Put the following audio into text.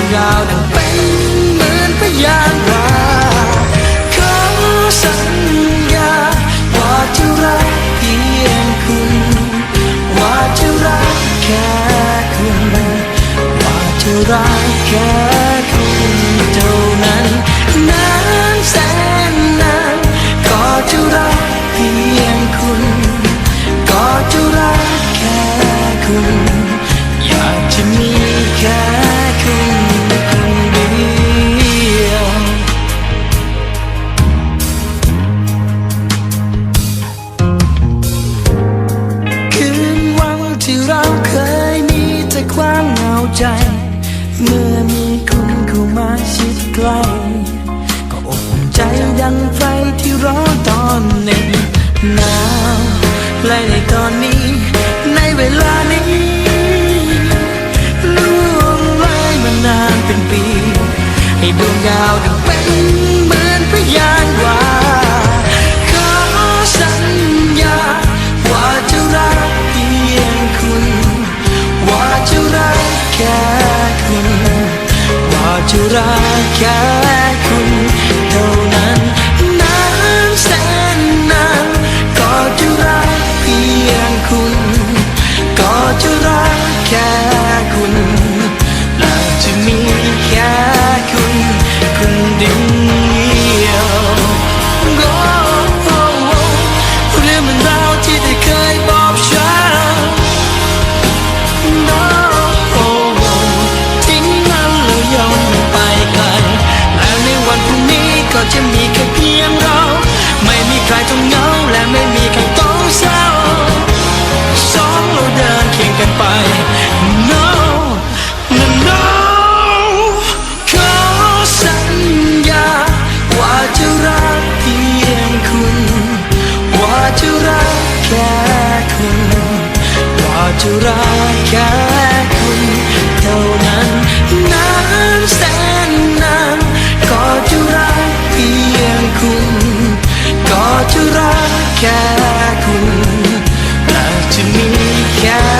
ให้ดวงดาวดังเป็นเหมือนพยานว่าขอสัญญาว่าจะรักเพียงคุณ ว่าจะรักแค่คุณ ว่าจะรักแค่ ที่เราเคยมีแต่ความเหงาใจ เมื่อมีคุณเข้ามาชิดใกล้ก็อบอุ่นใจดังไฟที่ร้อนตอนหนึ่งหนาวและในตอนนี้ในเวลานี้ล่วงเลยมานานเป็นปี ให้ดวงดาวดังเป็น รักแค่คุณเท่านั้น จะรักแค่คุณเท่านั้นนานแสนนานก็จะรักเพียงคุณ ก็จะรักแค่คุณและจะมีแค่